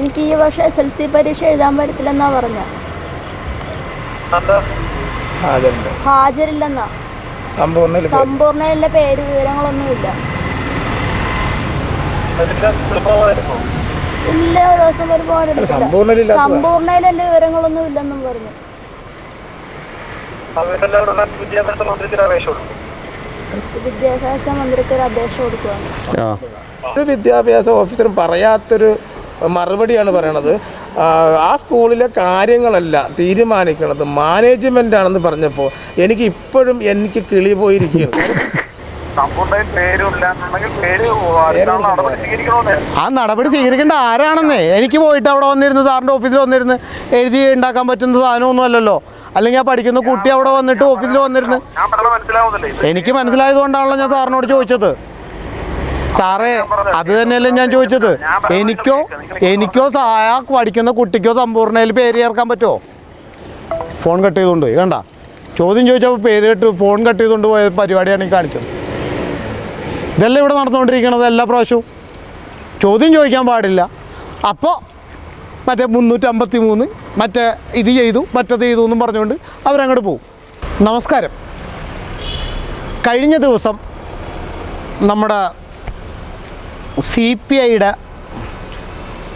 എനിക്ക് ഈ വർഷം എസ് എൽ സി പരീക്ഷ എഴുതാൻ പറ്റത്തില്ലെന്നാ പറഞ്ഞ. ഹാജരില്ലെന്നാ. സമ്പൂർണയിലെ പേര്. വിവരങ്ങളൊന്നുമില്ല. ഇല്ല ഒരു ദിവസം ഒരു പോകാനില്ല സമ്പൂർണയിലില്ലാത്ത സമ്പൂർണയിൽ എന്റെ വിവരങ്ങളൊന്നും ഇല്ലെന്നും പറഞ്ഞു. വിദ്യാഭ്യാസ മന്ത്രിക്ക് ഒരു അപേക്ഷ കൊടുക്കുകയാണ് ഒരു വിദ്യാഭ്യാസ ഓഫീസറും പറയാത്തൊരു മറുപടിയാണ് പറയണത്. ആ, സ്കൂളിലെ കാര്യങ്ങളല്ല തീരുമാനിക്കുന്നത് മാനേജ്മെന്റ് ആണെന്ന് പറഞ്ഞപ്പോൾ എനിക്ക് ഇപ്പോഴും എനിക്ക് കിളി പോയിരിക്കുകയാണ്. ആ നടപടി സ്വീകരിക്കേണ്ട ആരാണെന്നേ? എനിക്ക് പോയിട്ട് അവിടെ വന്നിരുന്ന് സാറിന്റെ ഓഫീസിൽ വന്നിരുന്ന് എഴുതി ഉണ്ടാക്കാൻ പറ്റുന്ന സാധനമൊന്നും അല്ലല്ലോ. അല്ലെങ്കിൽ ആ പഠിക്കുന്ന കുട്ടി അവിടെ വന്നിട്ട് ഓഫീസിൽ വന്നിരുന്ന്. എനിക്ക് മനസ്സിലായത് കൊണ്ടാണല്ലോ ഞാൻ സാറിനോട് ചോദിച്ചത്. സാറേ അത് തന്നെയല്ലേ ഞാൻ ചോദിച്ചത്. എനിക്കോ എനിക്കോ ആ പഠിക്കുന്ന കുട്ടിക്കോ സമ്പൂർണയിൽ പേര് ചേർക്കാൻ പറ്റുമോ? ഫോൺ കട്ട് ചെയ്തുകൊണ്ട് കണ്ട? ചോദ്യം ചോദിച്ചപ്പോൾ പേര് കെട്ട് ഫോൺ കട്ട് ചെയ്തുകൊണ്ട് പോയ പരിപാടിയാണ് ഈ കാണിച്ചത്. ഇതെല്ലാം ഇവിടെ നടന്നുകൊണ്ടിരിക്കണത് എല്ലാ പ്രാവശ്യവും. ചോദ്യം ചോദിക്കാൻ പാടില്ല. അപ്പോൾ മറ്റേ മുന്നൂറ്റമ്പത്തി മൂന്ന് മറ്റേ ഇത് ചെയ്തു മറ്റത് ചെയ്തു എന്നും പറഞ്ഞുകൊണ്ട് അവരങ്ങോട്ട് പോകും നമസ്കാരം. കഴിഞ്ഞ ദിവസം നമ്മുടെ സി പി ഐയുടെ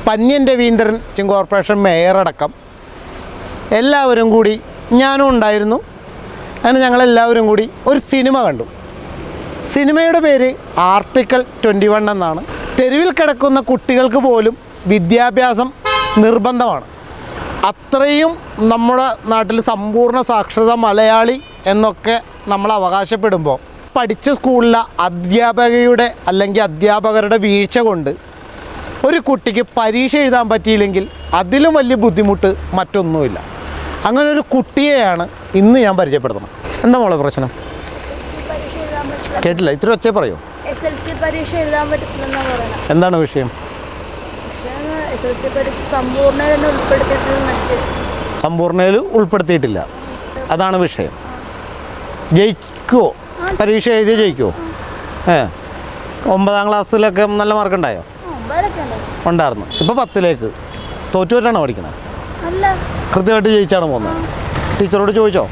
പന്യൻ രവീന്ദ്രൻ കോർപ്പറേഷൻ മേയറടക്കം എല്ലാവരും കൂടി ഞാനും ഉണ്ടായിരുന്നു. അങ്ങനെ ഞങ്ങളെല്ലാവരും കൂടി ഒരു സിനിമ കണ്ടു. സിനിമയുടെ പേര് ആർട്ടിക്കിൾ ട്വന്റി വൺ എന്നാണ്. തെരുവിൽ കിടക്കുന്ന കുട്ടികൾക്ക് പോലും വിദ്യാഭ്യാസം നിർബന്ധമാണ്. അത്രയും നമ്മുടെ നാട്ടിൽ സമ്പൂർണ സാക്ഷരത മലയാളി എന്നൊക്കെ നമ്മൾ അവകാശപ്പെടുമ്പോൾ പഠിച്ച സ്കൂളിലെ അധ്യാപകയുടെ അല്ലെങ്കിൽ അധ്യാപകരുടെ വീഴ്ച കൊണ്ട് ഒരു കുട്ടിക്ക് പരീക്ഷ എഴുതാൻ പറ്റിയില്ലെങ്കിൽ അതിലും വലിയ ബുദ്ധിമുട്ട് മറ്റൊന്നുമില്ല. അങ്ങനെ ഒരു കുട്ടിയെയാണ് ഇന്ന് ഞാൻ പരിചയപ്പെടുത്തണം എന്താ മോളെ പ്രശ്നം? കേട്ടില്ല ഇത്ര ഒച്ച പറയോ? എന്താണ് വിഷയം? സമ്പൂർണയിൽ ഉൾപ്പെടുത്തിയിട്ടില്ല അതാണ് വിഷയം. ജയിക്കുമോ പരീക്ഷ എഴുതി ജയിക്കുമോ ഏ. ഒമ്പതാം ക്ലാസ്സിലൊക്കെ നല്ല മാർക്ക് ഉണ്ടായോ ഉണ്ടായിരുന്നു. ഇപ്പോൾ പത്തിലേക്ക്. തോറ്റുപോയിട്ടാണോ പഠിക്കണത് അല്ല. കൃത്യമായിട്ട് ജയിച്ചാണ് പോകുന്നത് ടീച്ചറോട് ചോദിച്ചോ?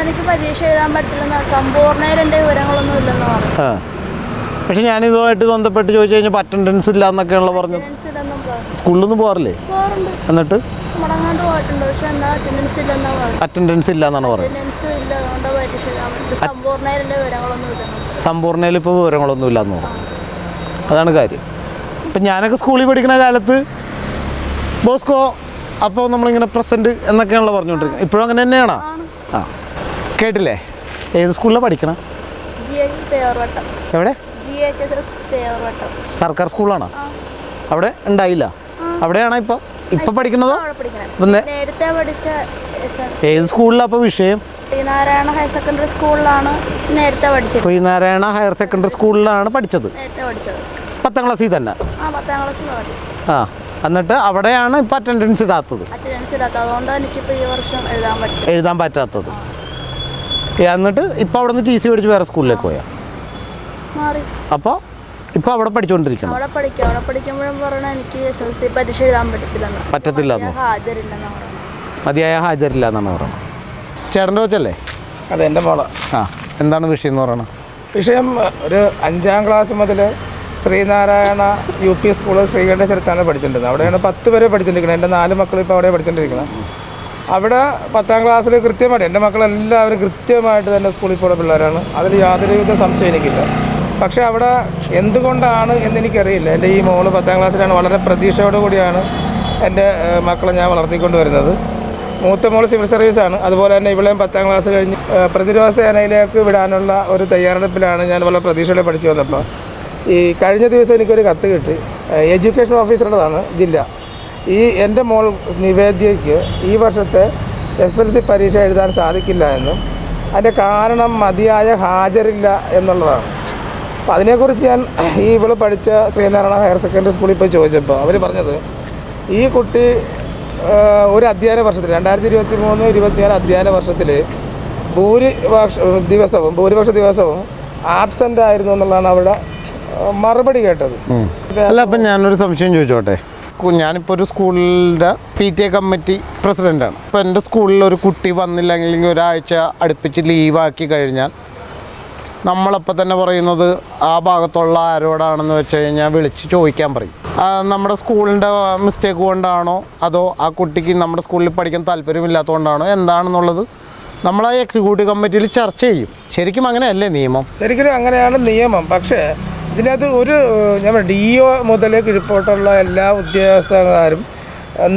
എനിക്ക് പരീക്ഷ എഴുതാൻ പറ്റില്ലെന്ന് സമ്പൂർണയിൽ എന്റെ വിവരങ്ങളൊന്നും ഇല്ലെന്ന് പറഞ്ഞു. ആ. പക്ഷെ ഞാനിതുമായിട്ട് ബന്ധപ്പെട്ട് ചോദിച്ചു കഴിഞ്ഞാൽ അറ്റൻഡൻസ് ഇല്ല എന്നൊക്കെയാണല്ലോ പറഞ്ഞത്. സ്കൂളിലൊന്നും പോകാറില്ലേ? എന്നിട്ട്? അറ്റൻഡൻസ് ഇല്ല എന്നാണ് പറഞ്ഞത് അറ്റൻഡൻസ് ഇല്ല അതുകൊണ്ട് പരീക്ഷ എഴുതാൻ പറ്റില്ല സമ്പൂർണയിൽ സമ്പൂർണയിൽ ഇപ്പോൾ വിവരങ്ങളൊന്നും ഇല്ലെന്ന് പറഞ്ഞു അതാണ് കാര്യം. ഇപ്പം ഞാനൊക്കെ സ്കൂളിൽ പഠിക്കുന്ന കാലത്ത് ബോസ്കോ അപ്പോൾ നമ്മളിങ്ങനെ പ്രസന്റ് എന്നൊക്കെയാണല്ലോ പറഞ്ഞുകൊണ്ടിരിക്കുന്നത്. ഇപ്പോഴും അങ്ങനെ തന്നെയാണോ? ആ. കേട്ടില്ലേ? ഏത് സ്കൂളിലാണ് പഠിക്കണം? എവിടെ? സർക്കാർ സ്കൂളാണോ? അവിടെ ഉണ്ടായില്ല. അവിടെയാണോ ഇപ്പോൾ പഠിക്കുന്നതോ? ഇപ്പം നേരത്തെ പഠിച്ച ഏത് സ്കൂളിലാണ് അപ്പോൾ വിഷയം? ശ്രീനാരായണ ഹയർ സെക്കൻഡറി സ്കൂളിലാണ് നേരത്തെ പഠിച്ചത്. ശ്രീനാരായണ ഹയർ സെക്കൻഡറി സ്കൂളിലാണ് പഠിച്ചത്. നേരത്തെ പഠിച്ചത്. പത്താം ക്ലാസ്സിൽ തന്നെ. ആ പത്താം ക്ലാസ്സിൽ ആ എന്നിട്ട് അവിടെയാണ് ഇപ്പൊ അറ്റൻഡൻസ് ഇടാത്തത്. അറ്റൻഡൻസ് ഇടാത്ത അതുകൊണ്ടാണ് എനിക്കിപ്പോൾ ഈ വർഷം എഴുതാൻ പറ്റും. എഴുതാൻ പറ്റാത്തത്. എന്നിട്ട് ഇപ്പൊ അവിടെ നിന്ന് ടി സി മേടിച്ച് വേറെ സ്കൂളിലേക്ക് പോയാ? മാറി. അപ്പോൾ ഇപ്പോൾ അവിടെ പഠിച്ചുകൊണ്ടിരിക്കണം അവിടെ പഠിക്കും. അവിടെ പഠിക്കുമ്പോഴും പറഞ്ഞാൽ എനിക്ക് എസ് എൽ സി പരീക്ഷ എഴുതാൻ പറ്റത്തില്ലെന്ന്. പറ്റത്തില്ലെന്നോ. ഹാജരില്ലെന്നാണ് മതിയായ ഹാജരില്ല എന്നാണ് പറയുന്നത് ചേട്ടന്റെ കൊച്ചല്ലേ? അതെ എന്റെ മോള. ആ എന്താണ് വിഷയം എന്ന് പറയുന്നത് വിഷയം ഒരു അഞ്ചാം ക്ലാസ് മുതൽ ശ്രീനാരായണ യു പി സ്കൂൾ ശ്രീകണ്ഠേശ്വരത്താണ് പഠിച്ചിട്ടുള്ളത്. അവിടെയാണ് പത്ത് വരെ പഠിച്ചിട്ടിരിക്കുന്നത് എന്റെ നാല് മക്കൾ ഇപ്പോൾ അവിടെ പഠിച്ചിട്ടിരിക്കുന്നത്. അവിടെ പത്താം ക്ലാസ്സിൽ കൃത്യമായിട്ട് എന്റെ മക്കളെല്ലാവരും കൃത്യമായിട്ട് തന്നെ സ്കൂളിൽ പോകുന്ന പിള്ളേരാണ്. അതിൽ യാതൊരുവിധ സംശയം എനിക്കില്ല. പക്ഷേ അവിടെ എന്തുകൊണ്ടാണ് എന്നെനിക്കറിയില്ല. എന്റെ ഈ മോൾ പത്താം ക്ലാസ്സിലാണ് വളരെ പ്രതീക്ഷയോടു കൂടിയാണ് എന്റെ മക്കളെ ഞാൻ വളർത്തിക്കൊണ്ട് വരുന്നത്. മൂത്ത മോൾ സിവിൽ സർവീസാണ്. അതുപോലെ തന്നെ ഇവിടെയും പത്താം ക്ലാസ് കഴിഞ്ഞ് പ്രതിരോധ സേനയിലേക്ക് വിടാനുള്ള ഒരു തയ്യാറെടുപ്പിലാണ് ഞാൻ വളരെ പ്രതീക്ഷയോടെ പഠിച്ചു വന്നപ്പോൾ. ഈ കഴിഞ്ഞ ദിവസം എനിക്കൊരു കത്ത് കിട്ടി. എഡ്യൂക്കേഷൻ ഓഫീസറുടേതാണ് ജില്ല. ഈ എന്റെ മോൾ നിവേദ്യയ്ക്ക് ഈ വർഷത്തെ എസ് എൽ സി പരീക്ഷ എഴുതാൻ സാധിക്കില്ല എന്നും അതിന്റെ കാരണം മതിയായ ഹാജരില്ല എന്നുള്ളതാണ്. അപ്പോൾ അതിനെക്കുറിച്ച് ഞാൻ ഈ ഇവൾ പഠിച്ച ശ്രീനാരായണ ഹയർ സെക്കൻഡറി സ്കൂളിൽ പോയി ചോദിച്ചപ്പോൾ അവർ പറഞ്ഞത് ഈ കുട്ടി ഒരു അധ്യയന വർഷത്തിൽ രണ്ടായിരത്തി ഇരുപത്തി മൂന്ന് ഇരുപത്തിനാല് അധ്യയന വർഷത്തിൽ ഭൂരിപക്ഷ ദിവസവും ഭൂരിപക്ഷ ദിവസവും ആബ്സെന്റ് ആയിരുന്നു എന്നുള്ളതാണ് അവിടെ മറുപടി കേട്ടത്. അല്ല അപ്പം ഞാനൊരു സംശയം ചോദിച്ചോട്ടെ? ഞാനിപ്പോൾ ഒരു സ്കൂളിന്റെ പി ടി എ കമ്മിറ്റി പ്രസിഡന്റാണ് അപ്പോൾ എന്റെ സ്കൂളിൽ ഒരു കുട്ടി വന്നില്ലെങ്കിൽ ഒരാഴ്ച അടുപ്പിച്ച് ലീവാക്കി കഴിഞ്ഞാൽ നമ്മളപ്പോൾ തന്നെ പറയുന്നത് ആ ഭാഗത്തുള്ള ആരോടാണെന്ന് വെച്ച് കഴിഞ്ഞാൽ വിളിച്ച് ചോദിക്കാൻ പറയും. നമ്മുടെ സ്കൂളിന്റെ മിസ്റ്റേക്ക് കൊണ്ടാണോ അതോ ആ കുട്ടിക്ക് നമ്മുടെ സ്കൂളിൽ പഠിക്കാൻ താല്പര്യമില്ലാത്തതുകൊണ്ടാണോ എന്താണെന്നുള്ളത് നമ്മൾ ആ എക്സിക്യൂട്ടീവ് കമ്മിറ്റിയിൽ ചർച്ച ചെയ്യും. ശരിക്കും അങ്ങനെയല്ലേ നിയമം? ശരിക്കും അങ്ങനെയാണ് നിയമം. പക്ഷേ ഇതിനകത്ത് ഒരു ഞാൻ ഡി ഒ മുതൽ കിഴിപ്പോട്ടുള്ള എല്ലാ ഉദ്യോഗസ്ഥന്മാരും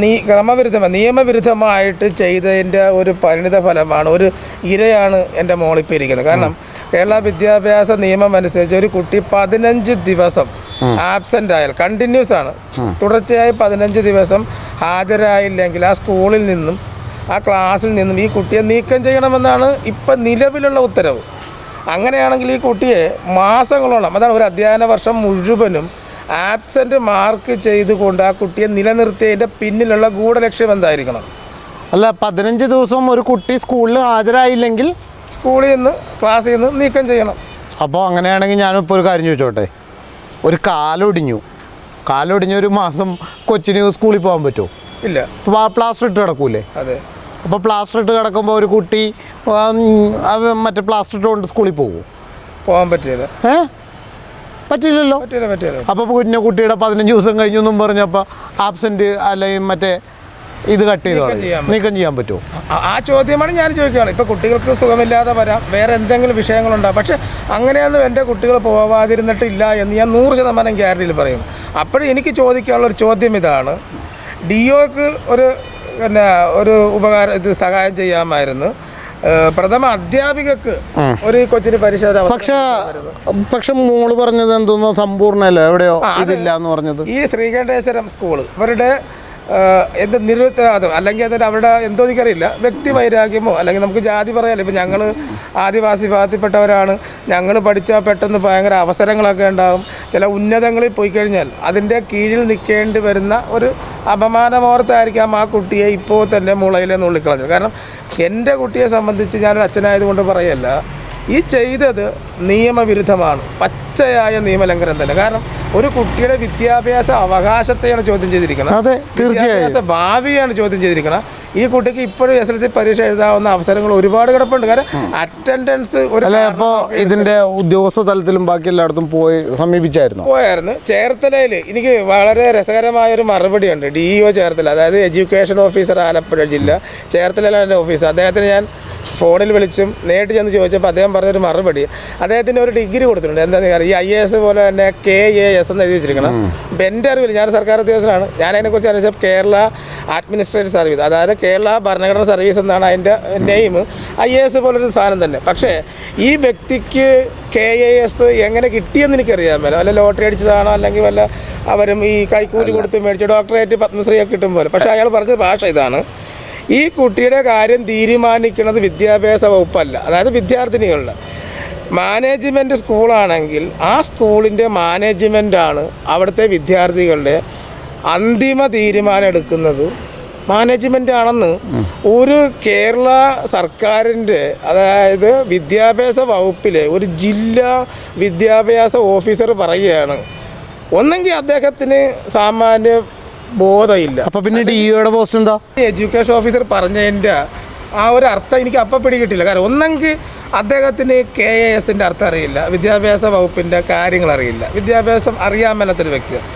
നീ ക്രമവിരുദ്ധമായി നിയമവിരുദ്ധമായിട്ട് ചെയ്തതിന്റെ ഒരു പരിണിത ഫലമാണ് ഒരു ഇരയാണ് എന്റെ മോളിപ്പോൾ ഇരിക്കുന്നത്. കാരണം കേരള വിദ്യാഭ്യാസ നിയമം അനുസരിച്ച് ഒരു കുട്ടി പതിനഞ്ച് ദിവസം ആബ്സെന്റ് ആയാൽ കണ്ടിന്യൂസ് ആണ്. തുടർച്ചയായി പതിനഞ്ച് ദിവസം ഹാജരായില്ലെങ്കിൽ ആ സ്കൂളിൽ നിന്നും ആ ക്ലാസ്സിൽ നിന്നും ഈ കുട്ടിയെ നീക്കം ചെയ്യണമെന്നാണ് ഇപ്പം നിലവിലുള്ള ഉത്തരവ്. അങ്ങനെയാണെങ്കിൽ ഈ കുട്ടിയെ മാസങ്ങളോളം അതാണ് ഒരു അധ്യയന വർഷം മുഴുവനും ആബ്സെന്റ് മാർക്ക് ചെയ്തുകൊണ്ട് ആ കുട്ടിയെ നിലനിർത്തിയതിന്റെ പിന്നിലുള്ള ഗൂഢലക്ഷ്യം എന്തായിരിക്കണം? അല്ല പതിനഞ്ച് ദിവസം ഒരു കുട്ടി സ്കൂളിൽ ഹാജരായില്ലെങ്കിൽ സ്കൂളിൽ നിന്ന് ക്ലാസ്സിൽ നിന്ന് നീക്കം ചെയ്യണം. അപ്പോൾ അങ്ങനെയാണെങ്കിൽ ഞാനിപ്പോൾ ഒരു കാര്യം ചോദിച്ചോട്ടെ? ഒരു കാലൊടിഞ്ഞു. കാലൊടിഞ്ഞ ഒരു മാസം കൊച്ചിന് സ്കൂളിൽ പോകാൻ പറ്റുമോ? ഇല്ല. പ്ലാസ്റ്റർ ഇട്ട് കിടക്കൂലേ? അതെ. അപ്പോൾ പ്ലാസ്റ്റർ ഇട്ട് കിടക്കുമ്പോൾ ഒരു കുട്ടി മറ്റേ പ്ലാസ്റ്റർ ഇട്ട് കൊണ്ട് സ്കൂളിൽ പോകുമോ പോകാൻ പറ്റില്ല ഏ? പറ്റില്ലല്ലോ പറ്റില്ല പറ്റില്ല അപ്പോൾ കുഞ്ഞ കുട്ടിയുടെ പതിനഞ്ച് ദിവസം കഴിഞ്ഞൊന്നും പറഞ്ഞപ്പോൾ ആബ്സെന്റ് അല്ലെങ്കിൽ മറ്റേ ഇത് കട്ട് ചെയ്ത് നീക്കം ചെയ്യാൻ പറ്റുമോ? ആ- ചോദ്യമാണ് ഞാൻ ചോദിക്കുകയാണ്. ഇപ്പോൾ കുട്ടികൾക്ക് സുഖമില്ലാതെ വരാം. വേറെ എന്തെങ്കിലും വിഷയങ്ങളുണ്ടാകും പക്ഷേ അങ്ങനെയൊന്നും എന്റെ കുട്ടികൾ പോവാതിരുന്നിട്ടില്ല എന്ന് ഞാൻ നൂറ് ശതമാനം ഗ്യാരണ്ടിയിൽ പറയും. അപ്പോഴും എനിക്ക് ചോദിക്കാനുള്ള ഒരു ചോദ്യം ഇതാണ്. ഡി ഒക്ക് ഒരു പിന്നെ ഒരു ഉപകാരം ഇത് സഹായം ചെയ്യാമായിരുന്നു. പ്രഥമ അധ്യാപികക്ക് ഒരു കൊച്ചിന് പരിശോധന പക്ഷെ പക്ഷെ മോൾ പറഞ്ഞത് എന്തോന്നോ സമ്പൂർണല്ലോ എവിടെയോ ഇതില്ല എന്ന് പറഞ്ഞത്. ഈ ശ്രീകണ്ഠേശ്വരം സ്കൂൾ. ഇവരുടെ ഏഹ്, എന്ത് നിരുത്തരവാദം? അല്ലെങ്കിൽ അതിന് അവരുടെ എന്തോ എനിക്കറിയില്ല. വ്യക്തി വൈരാഗ്യമോ അല്ലെങ്കിൽ നമുക്ക് ജാതി പറയാമല്ലോ ഇപ്പം ഞങ്ങൾ ആദിവാസി വിഭാഗത്തിൽപ്പെട്ടവരാണ് ഞങ്ങൾ പഠിച്ചാൽ പെട്ടെന്ന് ഭയങ്കര അവസരങ്ങളൊക്കെ ഉണ്ടാകും. ചില ഉന്നതങ്ങളിൽ പോയി കഴിഞ്ഞാൽ അതിന്റെ കീഴിൽ നിൽക്കേണ്ടി വരുന്ന ഒരു അപമാനമോർത്തായിരിക്കാം ആ കുട്ടിയെ ഇപ്പോൾ തന്നെ മുളയിലെ നുള്ളിക്കളഞ്ഞത്. കാരണം എന്റെ കുട്ടിയെ സംബന്ധിച്ച് ഞാനൊരു അച്ഛനായതുകൊണ്ട് പറയല്ല. ഈ ചെയ്തത് നിയമവിരുദ്ധമാണ്. പച്ചയായ നിയമലംഘനം തന്നെ. കാരണം ഒരു കുട്ടിയുടെ വിദ്യാഭ്യാസ അവകാശത്തെയാണ് ചോദ്യം ചെയ്തിരിക്കുന്നത്. അതെ വിദ്യാഭ്യാസ ഭാവിയാണ് ചോദ്യം ചെയ്തിരിക്കുന്നത്. ഈ കുട്ടിക്ക് ഇപ്പോഴും എസ് എൽ സി പരീക്ഷ എഴുതാവുന്ന അവസരങ്ങൾ ഒരുപാട് കിടപ്പുണ്ട്. കാരണം അറ്റൻഡൻസ് ഒരു അല്ലെ അപ്പോൾ ഇതിന്റെ ഉദ്യോഗസ്ഥ തലത്തിലും ബാക്കി എല്ലായിടത്തും പോയി സമീപിച്ചായിരുന്നു? പോയായിരുന്നു. ചേർത്തലയിൽ എനിക്ക് വളരെ രസകരമായ ഒരു മറുപടിയുണ്ട് ഡി ഇ ഒ ചേർത്തല അതായത് എഡ്യൂക്കേഷൻ ഓഫീസർ ആലപ്പുഴ ജില്ല. ചേർത്തലയിലാണ് ഓഫീസർ ഓഫീസ് അദ്ദേഹത്തിന് ഞാൻ ഫോണിൽ വിളിച്ചും നേരിട്ട് ചെന്ന് ചോദിച്ചപ്പോൾ അദ്ദേഹം പറഞ്ഞൊരു മറുപടി. അദ്ദേഹത്തിന് ഒരു ഡിഗ്രി കൊടുത്തിട്ടുണ്ട്. എന്താണെന്ന് കാര്യം ഈ ഐ എ എസ് പോലെ തന്നെ കെ എ എസ് എന്ന് എഴുതി വെച്ചിരിക്കണം. അപ്പം എന്റെ അറിവിൽ ഞാൻ സർക്കാർ ഉദ്യോഗസ്ഥനാണ്. ഞാൻ അതിനെക്കുറിച്ച് അറിയിച്ചപ്പോൾ കേരള അഡ്മിനിസ്ട്രേറ്റീവ് സർവീസ്. അതായത് കേരള ഭരണഘടന സർവീസ് എന്നാണ് അതിന്റെ നെയിം. ഐ എ എസ് പോലൊരു സാധനം തന്നെ. പക്ഷേ ഈ വ്യക്തിക്ക് കെ എ എസ് എങ്ങനെ കിട്ടിയെന്ന് എനിക്കറിയാൻ മേല. വല്ല ലോട്ടറി അടിച്ചതാണോ? അല്ലെങ്കിൽ വല്ല അവരും ഈ കൈക്കൂലി കൊടുത്ത് മേടിച്ച ഡോക്ടറേറ്റ് പത്മശ്രീയൊക്കെ കിട്ടും പോലെ. പക്ഷേ അയാൾ പറഞ്ഞ ഭാഷ ഇതാണ്. ഈ കുട്ടിയുടെ കാര്യം തീരുമാനിക്കുന്നത് വിദ്യാഭ്യാസ വകുപ്പല്ല അതായത് വിദ്യാർത്ഥിനികളുടെ. മാനേജ്മെന്റ് സ്കൂളാണെങ്കിൽ ആ സ്കൂളിന്റെ മാനേജ്മെന്റാണ് അവിടുത്തെ വിദ്യാർത്ഥികളുടെ അന്തിമ തീരുമാനം എടുക്കുന്നത്. മാനേജ്മെന്റ് ആണെന്ന് ഒരു കേരള സർക്കാരിന്റെ അതായത് വിദ്യാഭ്യാസ വകുപ്പിലെ ഒരു ജില്ലാ വിദ്യാഭ്യാസ ഓഫീസർ പറയുകയാണ്. ഒന്നെങ്കിൽ അദ്ദേഹത്തിന് സാമാന്യ ബോധമില്ല. അപ്പൊ പിന്നെ ഡിഇയുടെ പോസ്റ്റ് എന്താ? എഡ്യൂക്കേഷൻ ഓഫീസർ പറഞ്ഞതിന്റെ ആ ഒരു അർത്ഥം എനിക്ക് അപ്പം പിടികിട്ടില്ല. കാരണം ഒന്നെങ്കിൽ അദ്ദേഹത്തിന് കെ എ എസിന്റെ അർത്ഥം അറിയില്ല. വിദ്യാഭ്യാസ വകുപ്പിന്റെ കാര്യങ്ങൾ അറിയില്ല. വിദ്യാഭ്യാസം അറിയാൻ മേലാത്തൊരു വ്യക്തിയാണ്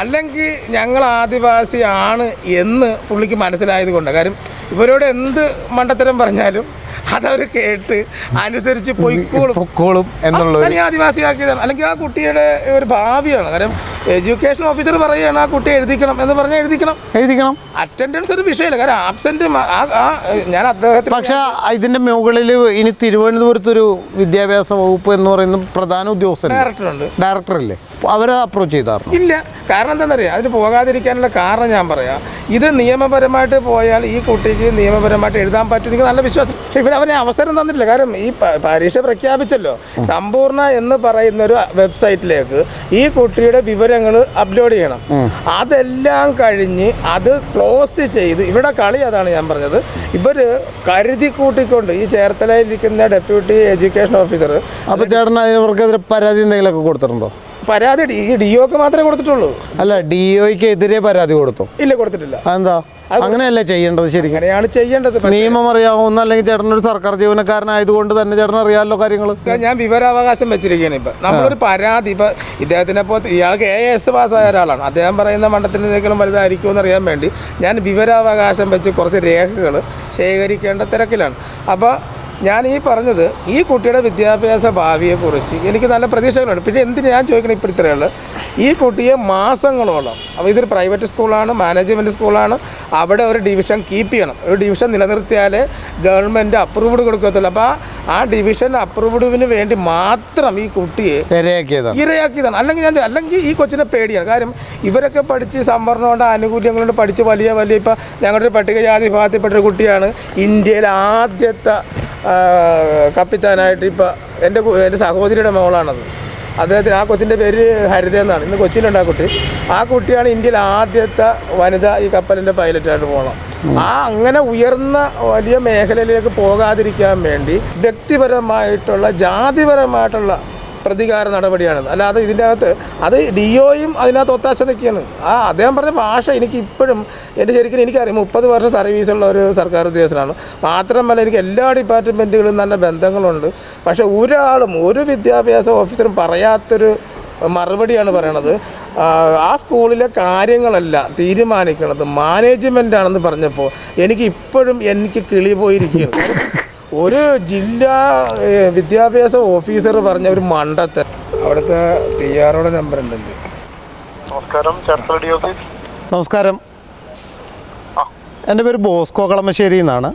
അല്ലെങ്കിൽ ഞങ്ങൾ ആദിവാസിയാണ് എന്ന് പുള്ളിക്ക് മനസ്സിലായത് കൊണ്ട് കാര്യം ഇവരോട് എന്ത് മണ്ടത്തരം പറഞ്ഞാലും അതവർ കേട്ട് അനുസരിച്ച് പൊയ്ക്കോളും. പൊക്കോളും എന്നുള്ള ഞാൻ ഈ ആദിവാസിയാക്കിയതാണ്. അല്ലെങ്കിൽ ആ കുട്ടിയുടെ ഒരു ഭാവിയാണ്. കാരണം എഡ്യൂക്കേഷൻ ഓഫീസർ പറയുകയാണ് ആ കുട്ടി എഴുതിക്കണം എന്ന് പറഞ്ഞാൽ എഴുതിക്കണം. എഴുതിക്കണം. അറ്റൻഡൻസ് ഒരു വിഷയമില്ല കാരണം ആബ്സെന്റ് ഞാൻ അദ്ദേഹത്തിന് പക്ഷെ ഇതിന്റെ മുകളിൽ ഇനി തിരുവനന്തപുരത്തൊരു വിദ്യാഭ്യാസ വകുപ്പ് എന്ന് പറയുന്ന പ്രധാന ഉദ്യോഗസ്ഥൻ ഡയറക്ടറുണ്ട് ഡയറക്ടർ അല്ലേ അവരെ അപ്രോച്ച് ചെയ്തായിരുന്നു ഇല്ല. കാരണം എന്താണെന്നറിയാം? അതിന് പോകാതിരിക്കാനുള്ള കാരണം ഞാൻ പറയാം. ഇത് നിയമപരമായിട്ട് പോയാൽ ഈ കുട്ടിക്ക് നിയമപരമായിട്ട് എഴുതാൻ പറ്റും. എനിക്ക് നല്ല വിശ്വാസം. ഇവിടെ അവനെ അവസരം തന്നിട്ടില്ല. കാരണം ഈ പരീക്ഷ പ്രഖ്യാപിച്ചല്ലോ. സമ്പൂർണ എന്ന് പറയുന്ന ഒരു വെബ്സൈറ്റിലേക്ക് ഈ കുട്ടിയുടെ വിവരങ്ങൾ അപ്ലോഡ് ചെയ്യണം. അതെല്ലാം കഴിഞ്ഞ് അത് ക്ലോസ് ചെയ്ത് ഇവിടെ കളി അതാണ് ഞാൻ പറഞ്ഞത്. ഇവർ കരുതി കൂട്ടിക്കൊണ്ട് ഈ ചേർത്തലയിലിരിക്കുന്ന ഡെപ്യൂട്ടി എഡ്യൂക്കേഷൻ ഓഫീസർ അപ്പൊ ചേട്ടൻ അവർക്കെതിരെ പരാതി എന്തെങ്കിലുമൊക്കെ കൊടുത്തിട്ടുണ്ടോ? പരാതി ഡി ഡി ഒക്ക് മാത്രമേ കൊടുത്തിട്ടുള്ളൂ. അല്ല ഡി ഒക്ക് എതിരെ പരാതി കൊടുത്തു? ഇല്ല കൊടുത്തിട്ടില്ല. അതെന്താ? അങ്ങനെയല്ലേ ചെയ്യേണ്ടത് ശരിക്കും? അങ്ങനെയാണ് ചെയ്യേണ്ടത്. നിയമം അറിയാവുന്ന അല്ലെങ്കിൽ ഒരു സർക്കാർ ജീവനക്കാരനായതുകൊണ്ട് തന്നെ ചേട്ടൻ അറിയാമല്ലോ കാര്യങ്ങൾ ഞാൻ വിവരാവകാശം വെച്ചിരിക്കുകയാണ് ഇപ്പൊ. നമ്മളൊരു പരാതി ഇപ്പൊ ഇദ്ദേഹത്തിനെ പോ ഇയാൾക്ക് എ എസ് പാസ്സായ ഒരാളാണ്. അദ്ദേഹം പറയുന്ന മണ്ഡലത്തിനേക്കാളും വലുതായിരിക്കുമെന്ന് അറിയാൻ വേണ്ടി ഞാൻ വിവരാവകാശം വെച്ച് കുറച്ച് രേഖകൾ ശേഖരിക്കേണ്ട തിരക്കിലാണ്. അപ്പോൾ ഞാൻ ഈ പറഞ്ഞത് ഈ കുട്ടിയുടെ വിദ്യാഭ്യാസ ഭാവിയെക്കുറിച്ച് എനിക്ക് നല്ല പ്രതീക്ഷകളുണ്ട്. പിന്നെ എന്തിന് ഞാൻ ചോദിക്കണം ഇപ്പോൾ ഇത്രയുള്ളൂ ഈ കുട്ടിയെ മാസങ്ങളോളം അപ്പോൾ ഇതൊരു പ്രൈവറ്റ് സ്കൂളാണ് മാനേജ്മെന്റ് സ്കൂളാണ് അവിടെ ഒരു ഡിവിഷൻ കീപ്പ് ചെയ്യണം. ഒരു ഡിവിഷൻ നിലനിർത്തിയാലേ ഗവൺമെന്റ് അപ്രൂവ്ഡ് കൊടുക്കത്തുള്ളൂ. അപ്പോൾ ആ ഡിവിഷൻ അപ്രൂവ്ഡിന് വേണ്ടി മാത്രം ഈ കുട്ടിയെ ഇരയാക്കിയതാണ്. ഇരയാക്കിയതാണ്. അല്ലെങ്കിൽ ഞാൻ അല്ലെങ്കിൽ ഈ കൊച്ചിനെ പേടിയാണ്. കാര്യം ഇവരൊക്കെ പഠിച്ച് സംവരണമുണ്ട് ആനുകൂല്യങ്ങളുണ്ട് പഠിച്ച് വലിയ വലിയ ഇപ്പോൾ ഞങ്ങളുടെ ഒരു പട്ടികജാതി വിഭാഗത്തിൽപ്പെട്ട ഒരു കുട്ടിയാണ് ഇന്ത്യയിലെ ആദ്യത്തെ കപ്പിത്താനായിട്ട് ഇപ്പോൾ എന്റെ എന്റെ സഹോദരിയുടെ മോളാണത്. അദ്ദേഹത്തിന് ആ കൊച്ചിന്റെ പേര് ഹരിത എന്നാണ്. ഇന്ന് കൊച്ചിയിലുണ്ട് ആ കുട്ടി. ആ കുട്ടിയാണ് ഇന്ത്യയിൽ ആദ്യത്തെ വനിത ഈ കപ്പലിന്റെ പൈലറ്റായിട്ട് പോകണം ആ അങ്ങനെ ഉയർന്ന വലിയ മേഖലയിലേക്ക് പോകാതിരിക്കാൻ വേണ്ടി വ്യക്തിപരമായിട്ടുള്ള ജാതിപരമായിട്ടുള്ള പ്രതികാര നടപടിയാണ് അല്ലാതെ ഇതിന്റെ അകത്ത് അത് ഡി ഒയും അതിനകത്ത് ഒത്താശ നിൽക്കുകയാണ്. ആ അദ്ദേഹം പറഞ്ഞ ഭാഷ എനിക്ക് ഇപ്പോഴും എന്റെ ശരിക്കും എനിക്കറിയാം. മുപ്പത് വർഷം സർവീസുള്ള ഒരു സർക്കാർ ഉദ്യോഗസ്ഥനാണ്. മാത്രമല്ല എനിക്ക് എല്ലാ ഡിപ്പാർട്ട്മെന്റുകളും നല്ല ബന്ധങ്ങളുണ്ട്. പക്ഷേ ഒരാളും ഒരു വിദ്യാഭ്യാസ ഓഫീസറും പറയാത്തൊരു മറുപടിയാണ് പറയണത്. ആ, സ്കൂളിലെ കാര്യങ്ങളല്ല തീരുമാനിക്കുന്നത് മാനേജ്മെന്റ് ആണെന്ന് പറഞ്ഞപ്പോൾ എനിക്ക് ഇപ്പോഴും എനിക്ക് കിളി പോയിരിക്കുകയാണ്. ഒരു ജില്ലാ വിദ്യാഭ്യാസ ഓഫീസർ പറഞ്ഞ ഒരു മണ്ടത്തെ അവിടുത്തെ ടി ആറോടെ നമ്പർ ഉണ്ടല്ലോ? നമസ്കാരം ഓഫീസ്. നമസ്കാരം. എന്റെ പേര് ബോസ്കോ കളമശ്ശേരി എന്നാണ്.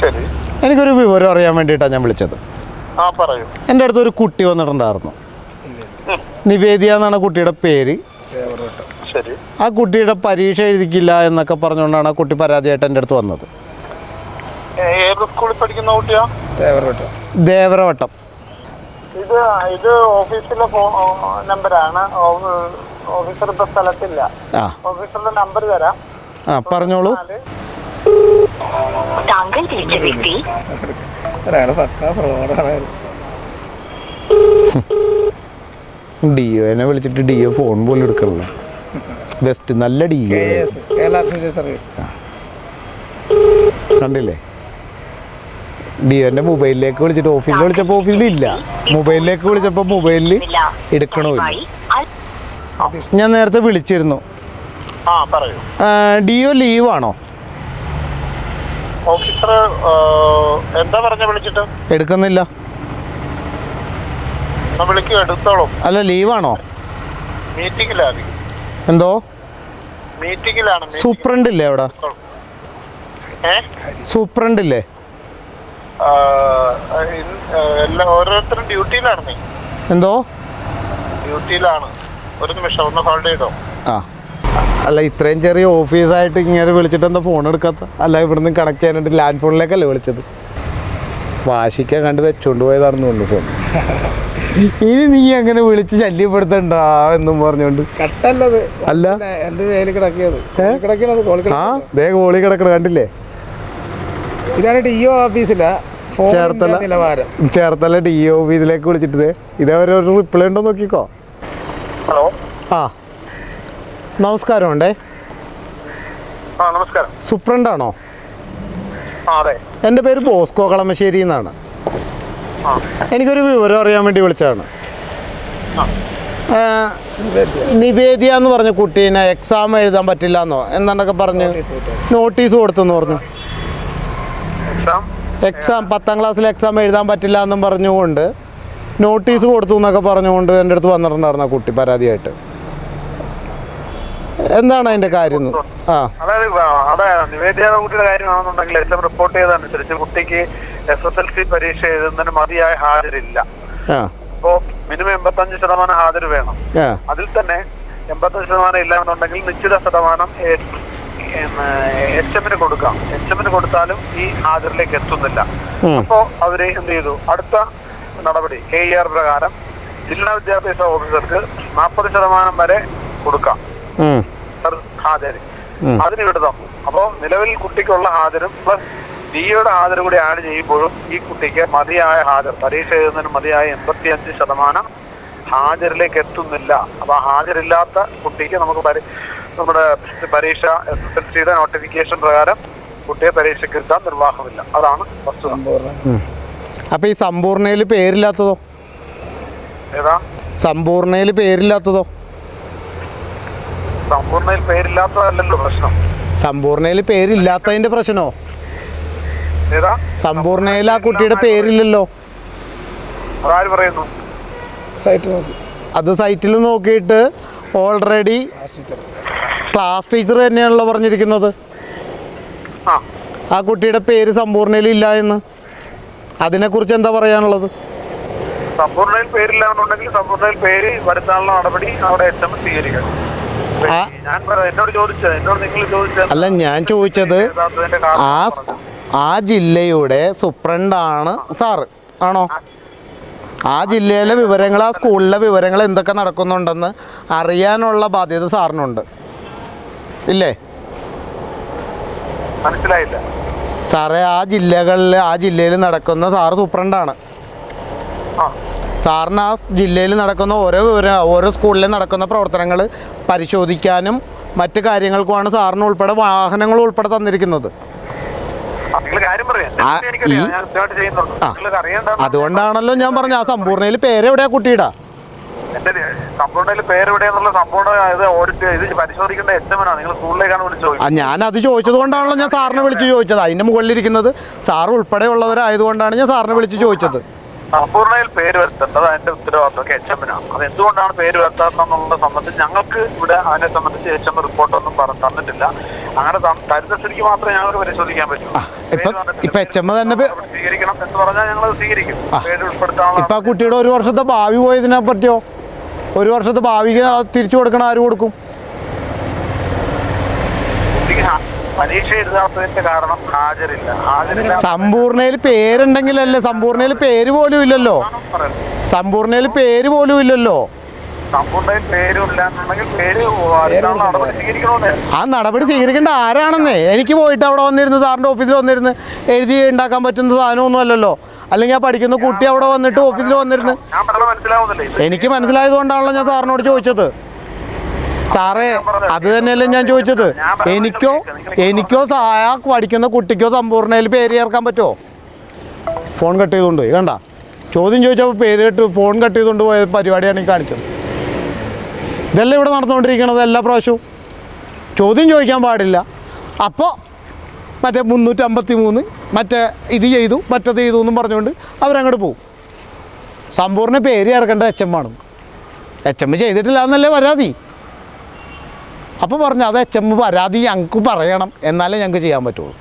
ശരി. എനിക്കൊരു വിവരം അറിയാൻ വേണ്ടിയിട്ടാണ് ഞാൻ വിളിച്ചത്. ആ പറയൂ. എന്റെ അടുത്ത് ഒരു കുട്ടി വന്നിട്ടുണ്ടായിരുന്നു. നിവേദിയ എന്നാണ് കുട്ടിയുടെ പേര്. ശരി. ആ കുട്ടിയുടെ പരീക്ഷ എഴുതിക്കില്ല എന്നൊക്കെ പറഞ്ഞുകൊണ്ടാണ് ആ കുട്ടി പരാതിയായിട്ട് എന്റെ അടുത്ത് വന്നത്. ഏ- ഏത് സ്കൂളിൽ പഠിക്കുന്ന കുട്ടിയാ? ദേവരവട്ടം. ദേവരവട്ടം. ഇത് ഇത് ഓഫീസിലെ നമ്പറാണ് ഓഫീസർ ഇപ്പൊ സ്ഥലത്തില്ല. ഓഫീസറുടെ നമ്പർ തരാം. ആ പറഞ്ഞോളൂ. നാല് താങ്കൾ വിളിച്ച വ്യക്തി അയാൾ പക്കാ ഫ്രോഡാണ് ഡി ഒനെ വിളിച്ചിട്ട് ഡിഒ ഫോൺ പോലും എടുക്കണില്ല. ബെസ്റ്റ് നല്ല ഡിഒ. സർവീസ്. കണ്ടില്ലേ? ഡി ഒന്റെ മൊബൈലിലേക്ക് വിളിച്ചിട്ട് ഓഫീസിൽ വിളിച്ചപ്പോൾ ഓഫീസിലില്ല മൊബൈലിലേക്ക് വിളിച്ചപ്പോൾ മൊബൈലിൽ എടുക്കണോ എടുക്കണമില്ല ഞാൻ നേരത്തെ വിളിച്ചിരുന്നു. ആണോ ലീവാണോ? ഓഫീസർ എന്താ പറഞ്ഞ വിളിച്ചിട്ട്? എടുക്കുന്നില്ല. എടുത്തോളും. അല്ല ലീവാണോ? മീറ്റിംഗിലാണ് എന്തോ? മീറ്റിംഗിലാണ് സൂപ്രണ്ട് ഇല്ലേ അവിടെ? സൂപ്രണ്ട് ഇല്ലേ എല്ലാ ഓരോരുത്തരും ഡ്യൂട്ടിയിലാണ് നീ എന്തോ? ഡ്യൂട്ടിയിലാണ്. ഒരു നിമിഷം ഒന്ന് ഹോൾഡ് ചെയ്തോ? ആ. അല്ല ഇത്രയും ചെറിയ ഓഫീസായിട്ട് ഇങ്ങനെ വിളിച്ചിട്ട് എന്താ ഫോൺ എടുക്കാത്ത? അല്ല ഇവിടുന്ന് കണക്ട് ചെയ്യാനായിട്ട് ലാൻഡ് ഫോണിലേക്കല്ലേ വിളിച്ചത്? വാശിക്കാൻ കണ്ട് വെച്ചോണ്ട് പോയതാർന്നുള്ളൂ ഫോൺ ഇനി നീ അങ്ങനെ വിളിച്ച് ശല്യപ്പെടുത്തണ്ടാ എന്നും പറഞ്ഞോണ്ട്. കട്ടല്ലത്. അല്ല. എന്റെ പേര് കിടക്കിയത് കിടക്കണത് കോളി ആ ദേ ഗോളി കിടക്കണ കണ്ടില്ലേ? ഇതാണ് ഒ ഓഫീസിലെ ചേർത്തല. നിലവാരം. ചേർത്തല ഡി ഒ ഇതിലേക്ക് വിളിച്ചിട്ട് ഇതേ ഒരു റിപ്ലൈ ഉണ്ടോ നോക്കിക്കോ. ഹലോ. ആ. നമസ്കാരം ഉണ്ടേ. ആ നമസ്കാരം. സുപ്രണ്ടാണോ എന്റെ പേര് ബോസ്കോ കളമശ്ശേരി എന്നാണ്. ആ. എനിക്കൊരു വിവരം അറിയാൻ വേണ്ടി വിളിച്ചതാണ്. നിവേദ്യ എന്ന് പറഞ്ഞ കുട്ടീനെ എക്സാം എഴുതാൻ പറ്റില്ല എന്നോ എന്നൊക്കെ പറഞ്ഞ് നോട്ടീസ് കൊടുത്തെന്ന് പറഞ്ഞു. എക്സാം പത്താം ക്ലാസ്സിൽ എക്സാം എഴുതാൻ പറ്റില്ല എന്നും പറഞ്ഞുകൊണ്ട് നോട്ടീസ് കൊടുത്തു എന്നൊക്കെ പറഞ്ഞുകൊണ്ട് എന്റെ അടുത്ത് വന്നിട്ടുണ്ടായിരുന്നു ആ കുട്ടി പരാതിയായിട്ട്. എന്താണ് അതിന്റെ കാര്യം? ആ. അതായത് വ- അതെ നിവേദ്യ കുട്ടിയുടെ കാര്യമാണെന്നുണ്ടെങ്കിൽ എല്ലാം റിപ്പോർട്ട് ചെയ്തതനുസരിച്ച് കുട്ടിക്ക് എസ് എസ് എൽ സി പരീക്ഷ എഴുതുന്നതിന് മതിയായ ഹാജരില്ല. അപ്പോ മിനിമം എൺപത്തഞ്ച് ശതമാനം ഹാജർ വേണം. അതിൽ തന്നെ എൺപത്തഞ്ച് ശതമാനം ഇല്ല എന്നുണ്ടെങ്കിൽ നിശ്ചിത ശതമാനം എച്ച് എമ്മിന് കൊടുക്കാം. എച്ച് എമ്മിന് കൊടുത്താലും ഈ ഹാജറിലേക്ക് എത്തുന്നില്ല. അപ്പോൾ അപ്പോ അവർ എന്ത് ചെയ്തു? അടുത്ത നടപടി കെ ഇ ആർ പ്രകാരം ജില്ലാ വിദ്യാഭ്യാസ ഓഫീസർക്ക് നാൽപ്പത് ശതമാനം വരെ കൊടുക്കാം. ഹാജര്. അതിന് വിടുതം. തന്നു അപ്പോ നിലവിൽ കുട്ടിക്കുള്ള ഹാജരും പ്ലസ് ഡിയുടെ ഹാജർ കൂടി ആഡ് ചെയ്യുമ്പോഴും ഈ കുട്ടിക്ക് മതിയായ ഹാജർ പരീക്ഷ എഴുതുന്നതിന് മതിയായ എൺപത്തി അഞ്ച് ശതമാനം ഹാജരിലേക്ക് എത്തുന്നില്ല. അപ്പൊ ഹാജരില്ലാത്ത കുട്ടിക്ക് നമുക്ക് നമ്മുടെ പരീക്ഷ എസ് എസ് എൽ സിയുടെ നോട്ടിഫിക്കേഷൻ പ്രകാരം കുട്ടിയെ പരീക്ഷയ്ക്ക് എത്താൻ നിർവാഹമില്ല. അതാണ് വസ്തുത. സമ്പൂർണ. ഈ സമ്പൂർണയിൽ പേരില്ലാത്തതോ? ഏതാ? സമ്പൂർണയിൽ പേരില്ലാത്തതോ? സമ്പൂർണയിൽ പേരില്ലാത്തതല്ലല്ലോ പ്രശ്നം. സമ്പൂർണയിൽ പേരില്ലാത്തതിന്റെ പ്രശ്നമോ ഏതാ? സമ്പൂർണയിൽ ആ കുട്ടിയുടെ പേരില്ലല്ലോ. പറയുന്നു? സൈറ്റ് നോക്കി. അത് സൈറ്റിൽ നോക്കിയിട്ട് ഓൾറെഡി ക്ലാസ് ടീച്ചർ തന്നെയാണല്ലോ പറഞ്ഞിരിക്കുന്നത്. ആ. കുട്ടിയുടെ പേര് സമ്പൂർണയിൽ ഇല്ല എന്ന്. അതിനെക്കുറിച്ച് എന്താ പറയാനുള്ളത്? സമ്പൂർണയിൽ പേരില്ല എന്നുണ്ടെങ്കിൽ സമ്പൂർണയിൽ പേര് വരുത്താനുള്ള നടപടി അവിടെ എം സ്വീകരിക്കണം. അല്ല ഞാൻ ചോദിച്ചത് ആ ആ ജില്ലയുടെ സൂപ്രണ്ടാണ് സാറ്. ആണോ? ആ ജില്ലയിലെ വിവരങ്ങൾ ആ സ്കൂളിലെ വിവരങ്ങൾ എന്തൊക്കെ നടക്കുന്നുണ്ടെന്ന് അറിയാനുള്ള ബാധ്യത സാറിനുണ്ട്. ഇല്ലേ? മനസ്സിലായില്ല. സാറേ ആ ജില്ലകളിൽ ആ ജില്ലയിൽ നടക്കുന്ന സാറ് സൂപ്രണ്ടാണ്. സാറിന് ആ ജില്ലയിൽ നടക്കുന്ന ഓരോ വിവരം ഓരോ സ്കൂളിലും നടക്കുന്ന പ്രവർത്തനങ്ങൾ പരിശോധിക്കാനും മറ്റു കാര്യങ്ങൾക്കുമാണ് സാറിന് ഉൾപ്പെടെ വാഹനങ്ങൾ ഉൾപ്പെടെ തന്നിരിക്കുന്നത്. അതുകൊണ്ടാണല്ലോ ഞാൻ പറഞ്ഞ ആ സമ്പൂർണയിൽ പേരെവിടെയാ കുട്ടിയുടെ? ഞാൻ അത് ചോദിച്ചത് കൊണ്ടാണല്ലോ ഞാൻ സാറിനെ വിളിച്ച് ചോദിച്ചത്. അതിന്റെ മുകളിലിരിക്കുന്നത് സാർ ഉൾപ്പെടെയുള്ളവരായതുകൊണ്ടാണ് ഞാൻ സാറിനെ വിളിച്ച് ചോദിച്ചത്. സമ്പൂർണയിൽ പേര് വരുത്തേണ്ടത് അതിന്റെ ഉത്തരവാദിത്വമൊക്കെ എച്ച് എമ്മിനാണ് അത് എന്തുകൊണ്ടാണ് പേര് വരുത്താത്തതെന്നുള്ളത് സംബന്ധിച്ച് ഞങ്ങൾക്ക് ഇവിടെ അതിനെ സംബന്ധിച്ച് എച്ച് എം റിപ്പോർട്ടൊന്നും പറഞ്ഞു തന്നിട്ടില്ല. അങ്ങനെ തരുന്ന സ്ഥിതിക്ക് മാത്രമേ ഞങ്ങൾക്ക് പരിശോധിക്കാൻ പറ്റൂ. ഇപ്പൊ എച്ച് എം തന്നെ സ്വീകരിക്കണം എന്ന് പറഞ്ഞാൽ ഞങ്ങൾ സ്വീകരിക്കും. പേര് ഉൾപ്പെടുത്താൻ ഇപ്പൊ കുട്ടിയുടെ ഒരു വർഷത്തെ ഭാവി പോയതിനെ പറ്റിയോ ഒരു വർഷത്തെ ഭാവിക്ക് തിരിച്ചു കൊടുക്കണം ആര് കൊടുക്കും കുട്ടിക്ക് ഹാ- പരീക്ഷ എഴുതാത്തതിന്റെ കാരണം ഹാജരില്ല. ഹാജരില്ല. സമ്പൂർണയിൽ പേരുണ്ടെങ്കിലല്ലേ സമ്പൂർണയിൽ പേര് പോലും ഇല്ലല്ലോ? സമ്പൂർണയിൽ പേര് പോലും ഇല്ലല്ലോ? പേരും എന്നുണ്ടെങ്കിൽ പേര് വരുത്താനുള്ള നടപടി സ്വീകരിക്കണമെന്ന് ആ നടപടി സ്വീകരിക്കേണ്ട ആരാണെന്നേ? എനിക്ക് പോയിട്ട് അവിടെ വന്നിരുന്ന് സാറിന്റെ ഓഫീസിൽ വന്നിരുന്ന് എഴുതി ഉണ്ടാക്കാൻ പറ്റുന്ന സാധനമൊന്നും അല്ലല്ലോ. അല്ലെങ്കിൽ ആ പഠിക്കുന്ന കുട്ടി അവിടെ വന്നിട്ട് ഓഫീസിൽ വന്നിരുന്ന് ഞാൻ പറഞ്ഞത് മനസ്സിലാവുന്നില്ലേ ഇത്. എനിക്ക് മനസ്സിലായത് കൊണ്ടാണല്ലോ ഞാൻ സാറിനോട് ചോദിച്ചത്. സാറേ അത് തന്നെയല്ലേ ഞാൻ ചോദിച്ചത്. എനിക്കോ എനിക്കോ ആ പഠിക്കുന്ന കുട്ടിക്കോ സമ്പൂർണയിൽ പേര് ചേർക്കാൻ പറ്റുമോ? ഫോൺ കട്ട് ചെയ്തുകൊണ്ട് കണ്ട? ചോദ്യം ചോദിച്ചപ്പോൾ പേര് കെട്ട് ഫോൺ കട്ട് ചെയ്തുകൊണ്ട് പോയ പരിപാടിയാണ് ഈ കാണിച്ചത്. ഇതല്ല ഇവിടെ നടന്നുകൊണ്ടിരിക്കണത് എല്ലാ പ്രാവശ്യവും. ചോദ്യം ചോദിക്കാൻ പാടില്ല. അപ്പോൾ മറ്റേ മുന്നൂറ്റമ്പത്തി മൂന്ന് മറ്റേ ഇത് ചെയ്തു മറ്റത് ചെയ്തു എന്നും പറഞ്ഞുകൊണ്ട് അവരങ്ങോട്ട് പോകും സമ്പൂർണ പേര് ചേർക്കേണ്ട എച്ച് എം ആണ് എച്ച് എം ചെയ്തിട്ടില്ല എന്നല്ലേ പരാതി? അപ്പോൾ പറഞ്ഞു അത് എച്ച് എം പരാതി ഞങ്ങൾക്ക് പറയണം. എന്നാലേ ഞങ്ങൾക്ക് ചെയ്യാൻ പറ്റുള്ളൂ.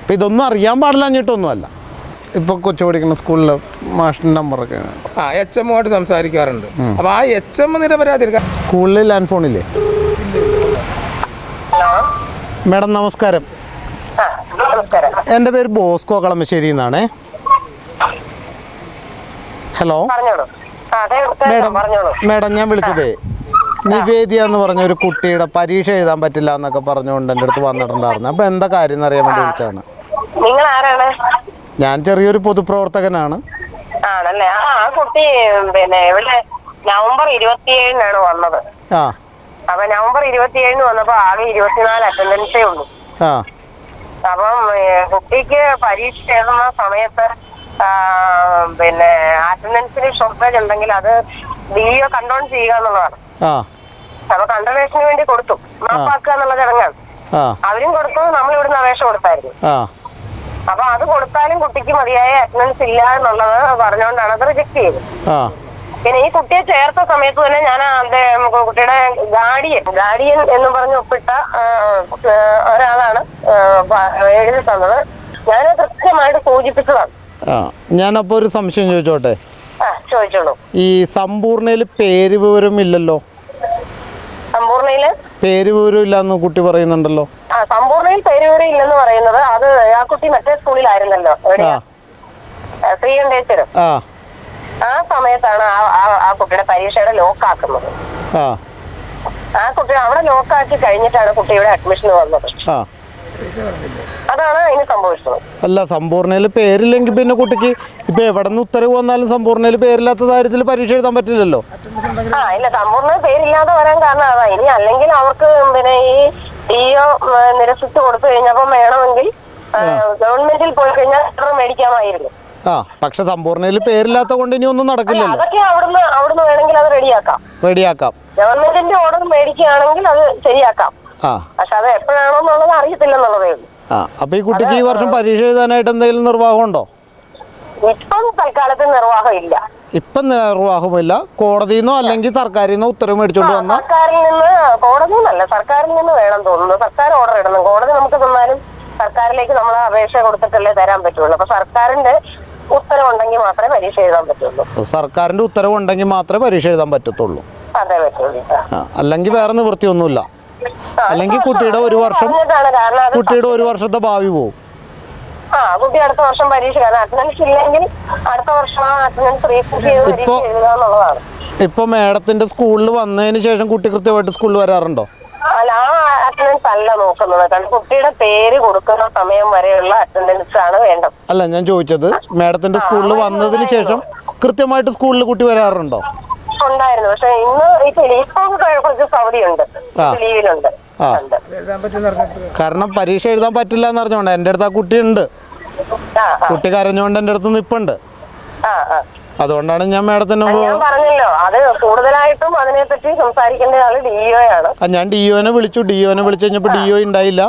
അപ്പം ഇതൊന്നും അറിയാൻ പാടില്ല എന്നിട്ടൊന്നുമല്ല. ഇപ്പോൾ കൊച്ചു പഠിക്കുന്ന സ്കൂളിലെ മാഷിന്റെ നമ്പറൊക്കെ. ആ എച്ച് എമ്മുമായിട്ട് സംസാരിക്കാറുണ്ട്. അപ്പോൾ ആ എച്ച് എം നിരപരാധിക്കാൻ സ്കൂളിൽ ലാൻഡ് ഫോണില്ലേ? മാഡം നമസ്കാരം. എന്റെ പേര് ബോസ്കോ കളമശ്ശേരി എന്നാണേ. ഹലോ. മേഡം മേഡം ഞാൻ വിളിച്ചതേ. നിവേദിയ എന്ന് പറഞ്ഞ ഒരു കുട്ടിയുടെ പരീക്ഷ എഴുതാൻ പറ്റില്ല എന്നൊക്കെ പറഞ്ഞുകൊണ്ട് എന്റെ അടുത്ത് വന്നിട്ടുണ്ടായിരുന്നു. അപ്പൊ എന്താ കാര്യം എന്നറിയാൻ വേണ്ടി വിളിച്ചാണ് നിങ്ങൾ ആരാണ് ഞാൻ ചെറിയൊരു പൊതുപ്രവർത്തകനാണ്. ആണല്ലേ? ആ കുട്ടി പിന്നെ ഇവിടെ നവംബർ ഇരുപത്തിയേഴിനാണ് വന്നത്. ആ. അപ്പൊ നവംബർ ഇരുപത്തിയേഴിന് വന്നപ്പോ ആകെ ഇരുപത്തിനാല് അറ്റൻഡൻസേ ഉള്ളൂ. ആ. അപ്പം കുട്ടിക്ക് പരീക്ഷ എഴുതുന്ന സമയത്ത് പിന്നെ അറ്റൻഡൻസിന് ഷോർട്ടേജ് ഉണ്ടെങ്കിൽ അത് ഡിഇഒ കൺട്രോൾ ചെയ്യുക എന്നുള്ളതാണ്. ആ അപ്പൊ കണ്ടർവേഷന് വേണ്ടി കൊടുത്തു. മാപ്പാക്കുക എന്നുള്ള ചടങ്ങാണ് അവരും കൊടുത്തു നമ്മൾ ഇവിടുന്ന് അപേക്ഷ കൊടുത്തായിരുന്നു. അപ്പൊ അത് കൊടുത്താലും കുട്ടിക്ക് മതിയായ അറ്റൻഡൻസ് ഇല്ല എന്നുള്ളത് പറഞ്ഞുകൊണ്ടാണ് അത് റിജക്ട് ചെയ്തത്. പിന്നെ ഈ കുട്ടിയെ ചേർത്ത സമയത്ത് തന്നെ ഞാൻ കുട്ടിയുടെ ഗാർഡിയൻ ഗാർഡിയൻ എന്ന് പറഞ്ഞ് ഒപ്പിട്ട ഒരാളാണ് എഴുതി തന്നത്. ഞാൻ കൃത്യമായിട്ട് സൂചിപ്പിച്ചതാണ്. ഞാനപ്പോ ഒരു സംശയം ചോദിച്ചോട്ടെ? ചോദിച്ചോളൂ. ഈ സമ്പൂർണയിൽ പേര് വിവരം ഇല്ലല്ലോ സമ്പൂർണയിൽ പേര് ഇല്ലെന്ന് കുട്ടി പറയുന്നുണ്ടല്ലോ. ആ സമ്പൂർണയിൽ പേരുകൂടെ ഇല്ലെന്ന് പറയുന്നത് അത് ആ കുട്ടി മറ്റേ സ്കൂളിലായിരുന്നല്ലോ. ആ. ശ്രീകണ്ഠേശ്വരം. ആ. ആ സമയത്താണ് ആ കുട്ടിയുടെ പരീക്ഷയുടെ ലോക്ക് ആക്കുന്നത് ആ. ആ കുട്ടി അവിടെ ലോക്കാക്കി കഴിഞ്ഞിട്ടാണ് കുട്ടിയുടെ അഡ്മിഷൻ വന്നത്. ആ. അതാണ് അതിന് സംഭവിച്ചത്. അല്ല സമ്പൂർണയിൽ പേരില്ലെങ്കിൽ പിന്നെ കുട്ടിക്ക് ഇപ്പൊ എവിടെ നിന്ന് ഉത്തരവ് വന്നാലും സമ്പൂർണയിൽ പേരില്ലാത്ത കാര്യത്തിൽ പരീക്ഷ എഴുതാൻ പറ്റില്ലല്ലോ. ആ ഇല്ല സമ്പൂർണ പേരില്ലാതെ വരാൻ കാരണം അതാ. ഇനി അല്ലെങ്കിൽ അവർക്ക് പിന്നെ ഈ ഡിഒ നിരസിച്ച് കൊടുത്തു കഴിഞ്ഞപ്പം വേണമെങ്കിൽ ഗവൺമെന്റിൽ പോയി കഴിഞ്ഞാൽ ലെറ്റർ മേടിക്കാമായിരുന്നു. ആ പക്ഷെ സമ്പൂർണയിൽ പേരില്ലാത്ത കൊണ്ട് ഇനി ഒന്നും നടക്കില്ലല്ലോ. അതൊക്കെ അവിടുന്ന് അവിടുന്ന് വേണമെങ്കിൽ അത് റെഡിയാക്കാം. റെഡിയാക്കാം. ഗവൺമെന്റിന്റെ ഓർഡർ മേടിക്കുകയാണെങ്കിൽ അത് ശരിയാക്കാം. പക്ഷെ അത് എപ്പോഴാണോ എന്നുള്ളത് അറിയത്തില്ലെന്നുള്ളതേ ഉള്ളൂ. ആ അപ്പൊ ഈ കുട്ടിക്ക് ഈ വർഷം പരീക്ഷ എഴുതാനായിട്ട് എന്തെങ്കിലും നിർവാഹം ഉണ്ടോ ഇപ്പം തൽക്കാലത്ത് നിർവാഹം ഇല്ല ഇപ്പം നിർവാഹമില്ല കോടതിയിൽ നിന്നോ അല്ലെങ്കിൽ സർക്കാരിൽ നിന്നോ ഉത്തരവ് മേടിച്ചോണ്ട് വന്ന? സർക്കാരിൽ നിന്ന് കോടതിയിൽ നിന്നല്ല സർക്കാരിൽ നിന്ന് വേണം തോന്നുന്നു. സർക്കാർ ഓർഡർ ഇടണം. കോടതി നമുക്ക് തന്നാലും സർക്കാരിലേക്ക് നമ്മൾ അപേക്ഷ കൊടുത്തിട്ടല്ലേ തരാൻ പറ്റുള്ളൂ. അപ്പൊ സർക്കാരിന്റെ ഉത്തരവുണ്ടെങ്കിൽ മാത്രമേ പരീക്ഷ എഴുതാൻ പറ്റുള്ളൂ. സർക്കാരിന്റെ ഉത്തരവുണ്ടെങ്കിൽ മാത്രമേ പരീക്ഷ എഴുതാൻ പറ്റത്തുള്ളൂ. അതെ പറ്റുള്ളൂ അല്ലെങ്കിൽ വേറെ നിവൃത്തിയൊന്നുമില്ല. അല്ലെങ്കിൽ കുട്ടിയുടെ ഒരു വർഷം കുട്ടിയുടെ ഒരു വർഷത്തെ ഭാവി പോവും. ആ കുട്ടി അടുത്ത വർഷം പരീക്ഷ അറ്റൻഡൻസ് ഇല്ലെങ്കിൽ അടുത്ത വർഷം അറ്റൻഡൻസ് റീഫണ്ട് ചെയ്ത് പരീക്ഷ ഇപ്പൊ- എഴുതുക എന്നുള്ളതാണ്. ഇപ്പൊ മേഡത്തിന്റെ സ്കൂളിൽ വന്നതിന് ശേഷം കുട്ടി കൃത്യമായിട്ട് സ്കൂളിൽ വരാറുണ്ടോ? അല്ല ആ അറ്റൻഡൻസ് അല്ല നോക്കുന്നത്. കാരണം കുട്ടിയുടെ പേര് കൊടുക്കുന്ന സമയം വരെയുള്ള അറ്റൻഡൻസ് ആണ് വേണ്ടത്. അല്ല ഞാൻ ചോദിച്ചത് മേഡത്തിന്റെ സ്കൂളിൽ വന്നതിന് ശേഷം കൃത്യമായിട്ട് സ്കൂളിൽ കുട്ടി വരാറുണ്ടോ? ഉണ്ടായിരുന്നു. പക്ഷെ ഇന്ന് ഇപ്പൊ കുറച്ച് സൗകര്യമുണ്ട്. ലീവിലുണ്ട്. ആ. കാരണം പരീക്ഷ എഴുതാൻ പറ്റില്ല എന്ന് അറിഞ്ഞോണ്ട് എന്റെ അടുത്ത് ആ കുട്ടി ഉണ്ട്. കുട്ടി കരഞ്ഞുകൊണ്ട് എന്റെ അടുത്ത് നിപ്പുണ്ട്. അതുകൊണ്ടാണ് ഞാൻ മാഡത്തിന് ഞാൻ പറഞ്ഞല്ലോ അത് കൂടുതലായിട്ടും അതിനെപ്പറ്റി സംസാരിക്കേണ്ട ആൾ ഡിഇഒ ആണ്. ഞാൻ ഡിഒനെ വിളിച്ചു. ഡിഒനെ വിളിച്ചു കഴിഞ്ഞപ്പോൾ ഡിഒ ഉണ്ടായില്ല.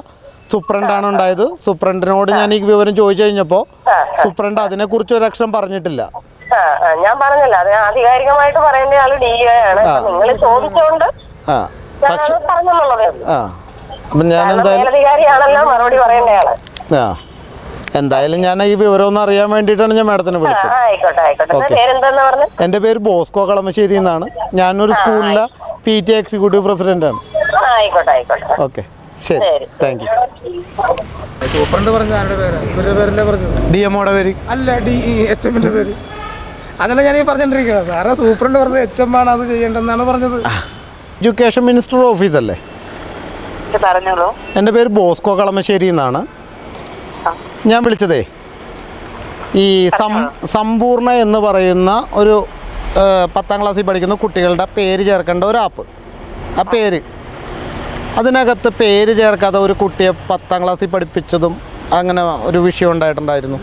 സൂപ്രണ്ടാണ് ഉണ്ടായത്. സൂപ്രണ്ടിനോട് ഞാൻ ഈ വിവരം ചോദിച്ചു കഴിഞ്ഞപ്പോൾ സൂപ്രണ്ട് അതിനെ കുറിച്ച് ഒരു അക്ഷരം പറഞ്ഞിട്ടില്ല ഞാൻ പറഞ്ഞല്ലോ അത് ആധികാരികമായിട്ട് പറയേണ്ട ആൾ ഡിഇഒ ആണ്. നിങ്ങൾ ചോദിച്ചോണ്ട് ആ. അപ്പം ഞാൻ എന്തായാലും ആ. എന്തായാലും ഞാൻ ഈ വിവരം ഒന്ന് അറിയാൻ വേണ്ടിയിട്ടാണ് ഞാൻ മാഡത്തിനെ വിളിച്ചത്. എന്റെ പേര് ബോസ്കോ കളമശ്ശേരി എന്നാണ്. ഞാനൊരു സ്കൂളിലെ പി ടി എക്സിക്യൂട്ടീവ് പ്രസിഡന്റ് ആണ് ഓക്കെ. ശരി. ശരി. Thank you. സൂപ്രണ്ട് പറഞ്ഞ ആരുടെ പേര്? ഇവരുടെ പേരല്ലേ പറഞ്ഞത്? ഡി എമ്മോടെ പേര്. അല്ല ഡി എച്ച് എമ്മിന്റെ പേര്. അതല്ല ഞാൻ ഈ പറഞ്ഞിട്ടിരിക്കുന്നത് സാറേ സൂപ്രണ്ട് പറഞ്ഞത്? എച്ച് എം ആണ് അത് ചെയ്യേണ്ടതെന്നാണ് പറഞ്ഞത്? എഡ്യൂക്കേഷൻ മിനിസ്റ്റർ ഓഫീസല്ലേ പറഞ്ഞോളൂ. എന്റെ പേര് ബോസ്കോ കളമശ്ശേരി എന്നാണ്. ഞാൻ വിളിച്ചതേ ഈ സം സമ്പൂർണ എന്ന് പറയുന്ന ഒരു പത്താം ക്ലാസ്സിൽ പഠിക്കുന്ന കുട്ടികളുടെ പേര് ചേർക്കേണ്ട ഒരു ആപ്പ്. ആ പേര്. അതിനകത്ത് പേര് ചേർക്കാതെ ഒരു കുട്ടിയെ പത്താം ക്ലാസ്സിൽ പഠിപ്പിച്ചതും അങ്ങനെ ഒരു വിഷയം ഉണ്ടായിട്ടുണ്ടായിരുന്നു.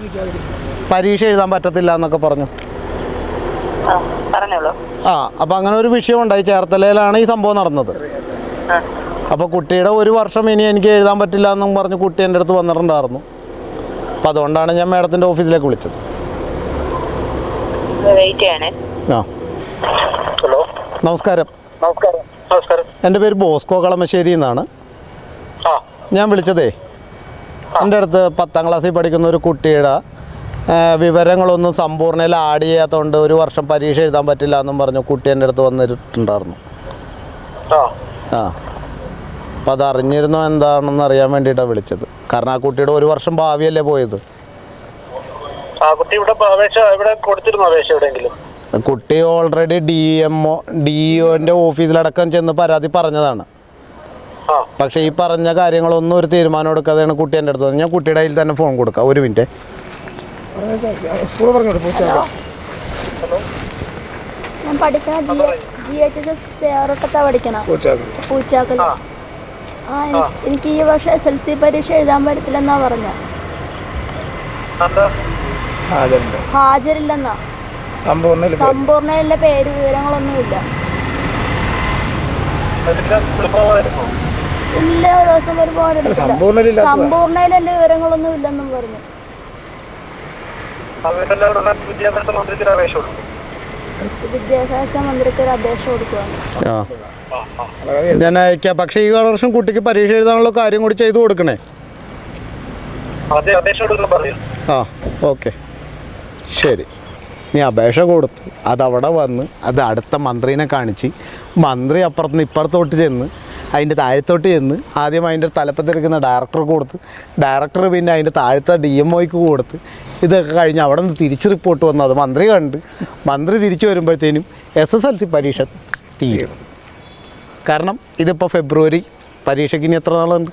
പരീക്ഷ എഴുതാൻ പറ്റത്തില്ല എന്നൊക്കെ പറഞ്ഞു. ആ അപ്പോൾ അങ്ങനെ ഒരു വിഷയം ഉണ്ടായി ചേർത്തലയിലാണ് ഈ സംഭവം നടന്നത്. അപ്പോൾ കുട്ടിയുടെ ഒരു വർഷം ഇനി എനിക്ക് എഴുതാൻ പറ്റില്ല എന്നും പറഞ്ഞ് കുട്ടി എന്റെ അടുത്ത് വന്നിട്ടുണ്ടായിരുന്നു. അപ്പോൾ അതുകൊണ്ടാണ് ഞാൻ മാഡത്തിന്റെ ഓഫീസിലേക്ക് വിളിച്ചത്. വെയിറ്റ് ചെയ്യണേ ആ. ഹലോ. നമസ്കാരം. നമസ്കാരം. നമസ്കാരം. എന്റെ പേര് ബോസ്കോ കളമശ്ശേരി എന്നാണ്. ആ. ഞാൻ വിളിച്ചതേ. എന്റെ അടുത്ത് പത്താം ക്ലാസ്സിൽ പഠിക്കുന്ന ഒരു കുട്ടിയുടെ വിവരങ്ങളൊന്നും സമ്പൂർണയിൽ ആഡ് ചെയ്യാത്തതുകൊണ്ട് ഒരു വർഷം പരീക്ഷ എഴുതാൻ പറ്റില്ല എന്നും പറഞ്ഞു കുട്ടി എന്റെ അടുത്ത് വന്നിട്ടുണ്ടായിരുന്നു. ആ. അപ്പം അതറിഞ്ഞിരുന്നു എന്താണെന്ന് അറിയാൻ വേണ്ടിയിട്ടാണ് വിളിച്ചത്. കാരണം ആ കുട്ടിയുടെ ഒരു വർഷം ഭാവിയല്ലേ പോയത്. കുട്ടി already D M O D ഒന്റെ ഓഫീസിലടക്കം ചെന്ന് പരാതി പറഞ്ഞതാണ്. പക്ഷെ ഈ പറഞ്ഞ കാര്യങ്ങളൊന്നും ഒരു തീരുമാനം എടുക്കാതെയാണ് കുട്ടി എന്റെ അടുത്ത് ഞാൻ കുട്ടിയുടെ കയ്യിൽ തന്നെ ഫോൺ കൊടുക്കാം. ഒരു മിനിറ്റ് സ്കൂൾ പറഞ്ഞോളൂ പൂച്ചാക്ക ഞാൻ പഠിക്കണ ജി എച്ച് എസ് തേറോട്ടത്താ പഠിക്കണ. പൂച്ചാക്ക പൂച്ചാക്കൽ ആ. എനി- എനിക്ക് ഈ വർഷം എസ് എൽ സി പരീക്ഷ എഴുതാൻ പറ്റത്തില്ലെന്നാ പറഞ്ഞ. ഹാജരില്ലെന്നാ. സമ്പൂർണ സമ്പൂർണയിലെ പേര്. വിവരങ്ങളൊന്നും ഇല്ല ഇല്ല ഒരു ദിവസം വരുമ്പോ. സമ്പൂർണയിൽ എന്റെ വിവരങ്ങളൊന്നും ഇല്ലെന്നും പറഞ്ഞു. അവരെല്ലാവരും വിദ്യാഭ്യാസ മന്ത്രിക്ക് അപേക്ഷ കൊടുക്കും. വിദ്യാഭ്യാസ മന്ത്രിക്ക് ഒരു അപേക്ഷ കൊടുക്കുകയാണ് ആ. ഞാൻ അയക്കാം. പക്ഷെ ഈ വർഷം കുട്ടിക്ക് പരീക്ഷ എഴുതാനുള്ള കാര്യം കൂടി ചെയ്തു കൊടുക്കണേ. ആ ഓക്കെ. ശരി. നീ അപേക്ഷ കൊടുത്ത് അതവിടെ വന്ന് അത് അടുത്ത മന്ത്രിനെ കാണിച്ച് മന്ത്രി അപ്പുറത്തുനിന്ന് ഇപ്പുറത്തോട്ട് ചെന്ന് അതിന്റെ താഴത്തോട്ട് ചെന്ന് ആദ്യം അതിന്റെ തലപ്പത്തിരിക്കുന്ന ഡയറക്ടർക്ക് കൊടുത്ത് ഡയറക്ടർ പിന്നെ അതിന്റെ താഴത്തെ ഡി എം ഒയ്ക്ക് കൊടുത്ത് ഇതൊക്കെ കഴിഞ്ഞ് അവിടെ നിന്ന് തിരിച്ച് റിപ്പോർട്ട് വന്നു. അത് മന്ത്രി കണ്ട് മന്ത്രി തിരിച്ചു വരുമ്പോഴത്തേനും എസ് എസ് എൽ സി പരീക്ഷ തീരും. കാരണം ഇതിപ്പോൾ ഫെബ്രുവരി പരീക്ഷയ്ക്ക് ഇനി എത്ര നാളുണ്ട്?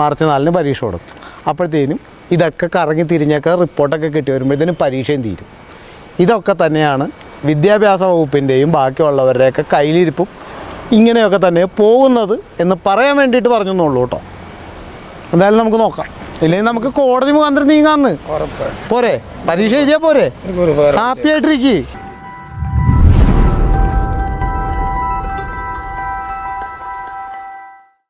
മാർച്ച് നാലിന് പരീക്ഷ. കൊടുക്കും അപ്പോഴത്തേനും ഇതൊക്കെ കറങ്ങി തിരിഞ്ഞൊക്കെ റിപ്പോർട്ടൊക്കെ കിട്ടി വരുമ്പോഴത്തേനും പരീക്ഷയും തീരും. ഇതൊക്കെ തന്നെയാണ് വിദ്യാഭ്യാസ വകുപ്പിന്റെയും ബാക്കിയുള്ളവരുടെയൊക്കെ കയ്യിലിരിപ്പും ഇങ്ങനെയൊക്കെ തന്നെ പോകുന്നത് എന്ന് പറയാൻ വേണ്ടിയിട്ട് പറഞ്ഞു എന്നുള്ളൂ കേട്ടോ. എന്തായാലും നമുക്ക് നോക്കാം. ഇല്ലെങ്കിൽ നമുക്ക് കോടതി മുഖാന്തരം നീങ്ങാന്ന്. പോരെ? പരീക്ഷ എഴുതിയാൽ പോരെ? ഹാപ്പി ആയിട്ടിരിക്കും.